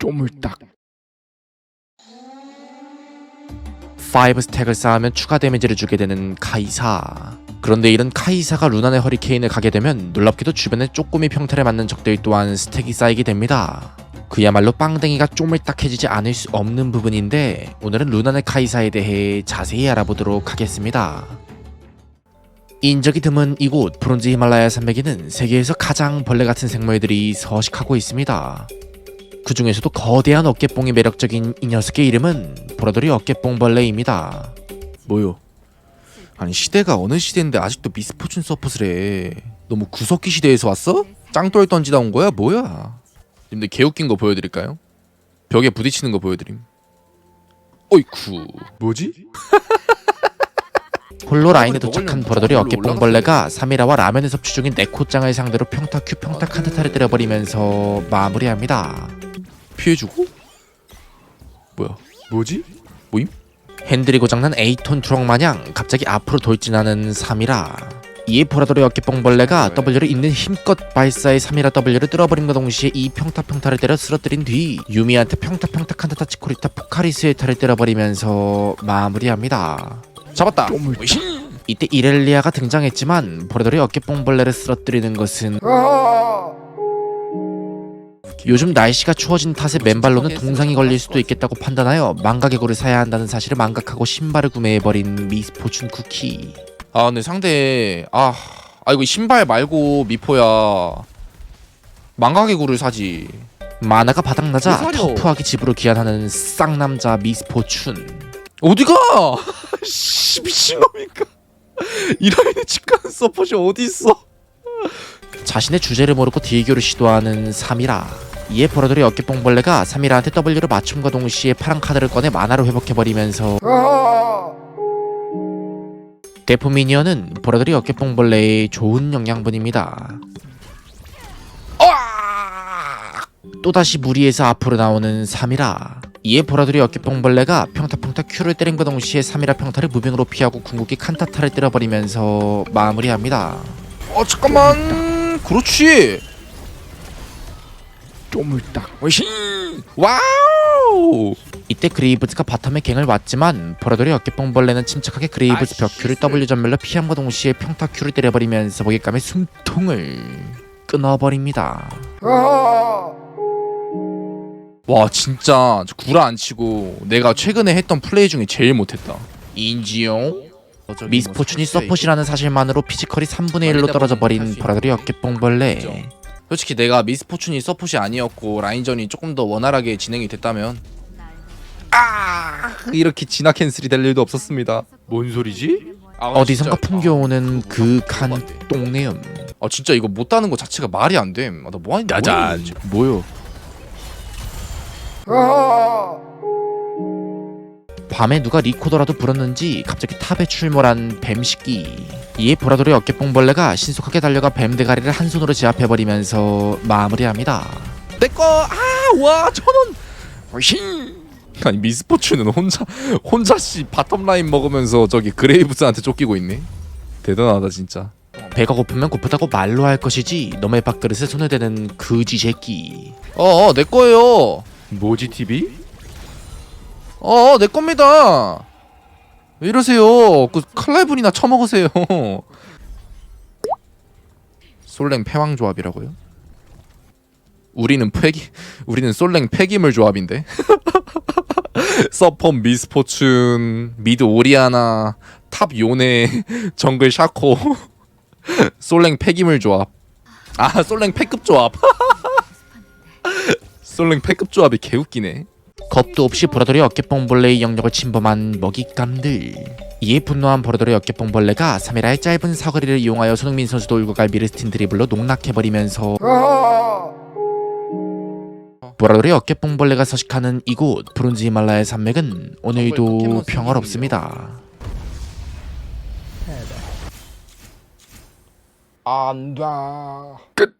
쪼물딱 5 스택을 쌓으면 추가 데미지를 주게 되는 카이사. 그런데 이런 카이사가 루난의 허리케인을 가게 되면 놀랍게도 주변에 쪼꼬미 평타를 맞는 적들 또한 스택이 쌓이게 됩니다. 그야말로 빵댕이가 쪼물딱해지지 않을 수 없는 부분인데 오늘은 루난의 카이사에 대해 자세히 알아보도록 하겠습니다. 인적이 드문 이곳 브론즈 히말라야 산맥에는 세계에서 가장 벌레 같은 생물들이 서식하고 있습니다. 그 중에서도 거대한 어깨뽕이 매력적인 이 녀석의 이름은 보라돌이 어깨뽕벌레입니다. 뭐요? 아니 시대가 어느 시대인데 아직도 미스포춘 서폿을 해 너무 구석기 시대에서 왔어? 짱돌 던지다 온 거야? 뭐야? 님들 개웃긴 거 보여드릴까요? 벽에 부딪히는 거 보여드림 어이쿠 뭐지? 홀로 라인에 도착한 보라돌이 어깨뽕벌레가 사미라와 라면에 섭취 중인 네코짱을 상대로 평타 큐 평타 칸타타를 때려버리면서 마무리합니다. 피해주고? 뭐야? 뭐지? 모임? 핸들이 고장난 에이톤 트럭 마냥 갑자기 앞으로 돌진하는 사미라. 이에 보라돌의 어깨뽕벌레가 W를 있는 힘껏 발사해 사미라 W를 뚫어버림과 동시에 이 평타 평타를 때려 쓰러뜨린 뒤 유미한테 평타 평타 칸타타 치코리타 포카리스의 탈을 때려버리면서 마무리합니다. 잡았다. 이때 이렐리아가 등장했지만 보라돌이 어깨뽕벌레를 쓰러뜨리는 것은 요즘 날씨가 추워진 탓에 맨발로는 동상이 걸릴 수도 있겠다고 판단하여 망가개구를 사야 한다는 사실을 망각하고 신발을 구매해버린 미스포춘 쿠키 아 근데 상대 아, 아 이거 신발 말고 미포야 망가개구를 사지 만화가 바닥나자? 터프하게 집으로 귀환하는 쌍남자 미스포춘 어디가? 씨 미친놈인가? 집 가는 서폿이 어디 있어? 자신의 주제를 모르고 딜교를 시도하는 사미라 이에 보라돌이 어깨뽕벌레가 사미라한테 W로 맞춤과 동시에 파란 카드를 꺼내 만화를 회복해버리면서 대포 미니언은 보라돌이 어깨뽕벌레의 좋은 영양분입니다. 또다시 무리에서 앞으로 나오는 사미라 이에 보라돌이 어깨뽕벌레가 평타평타 Q를 때림과 동시에 사미라 평타를 무빙으로 피하고 궁극기 칸타타를 때려버리면서 마무리합니다. 어 잠깐만. 그렇지 쪼물딱. 오이씨 와우! 이때 그레이브즈가 바텀에 갱을 왔지만 보라돌이 어깨뽕벌레는 침착하게 그레이브즈 벽큐를 W 전멸로 피함과 동시에 평타 큐를 때려버리면서 먹잇감의 숨통을 끊어버립니다. 와 진짜 구라 안 치고 내가 최근에 했던 플레이 중에 제일 못했다. 인지용? 미스포춘이 서폿이라는 사실만으로 피지컬이 3분의 1로 떨어져 버린 보라돌이 어깨뽕벌레 솔직히 내가 미스포춘이 서폿이 아니었고 라인전이 조금 더 원활하게 진행이 됐다면 아! 이렇게 진화 캔슬이 될 일도 없었습니다. 뭔 소리지? 아, 어디선가 진짜. 풍겨오는 그간 똥내음 아 진짜 이거 못 따는 거 자체가 말이 안돼나 뭐하는 거야? 뭐요? 밤에 누가 리코더라도 불었는지 갑자기 탑에 출몰한 뱀식기. 이에 보라돌의 어깨뽕벌레가 신속하게 달려가 뱀 대가리를 한 손으로 제압해버리면서 마무리합니다. 내꺼 아와 천원 아니 미스포츠는 혼자 혼자 씨 바텀 라인 먹으면서 저기 그레이브스한테 쫓기고 있네. 대단하다 진짜. 배가 고프면 고프다고 말로 할 것이지 너의 밥그릇에 손을 대는 그지 새끼. 어어 내 거예요. 뭐지 TV? 어어 내 겁니다. 왜 이러세요? 그 칼날분이나 처먹으세요. 솔랭 패왕 조합이라고요? 우리는 폐기 우리는 솔랭 폐기물 조합인데. 서퍼 미스포춘 미드 오리아나 탑 요네 정글 샤코. 솔랭 폐기물 조합. 아 솔랭 패급 조합. 솔랭 패급 조합이 개웃기네 겁도 없이 보라돌이 어깨뽕벌레의 영역을 침범한 먹잇감들. 이에 분노한 보라돌이 어깨뽕벌레가 3일의 짧은 사거리를 이용하여 손흥민 선수도 울고 갈 미르스틴 드리블로 농락해버리면서 보라돌이 어깨뽕벌레가 서식하는 이곳 브론즈 히말라야 산맥은 오늘도 평화롭습니다. 안다 끝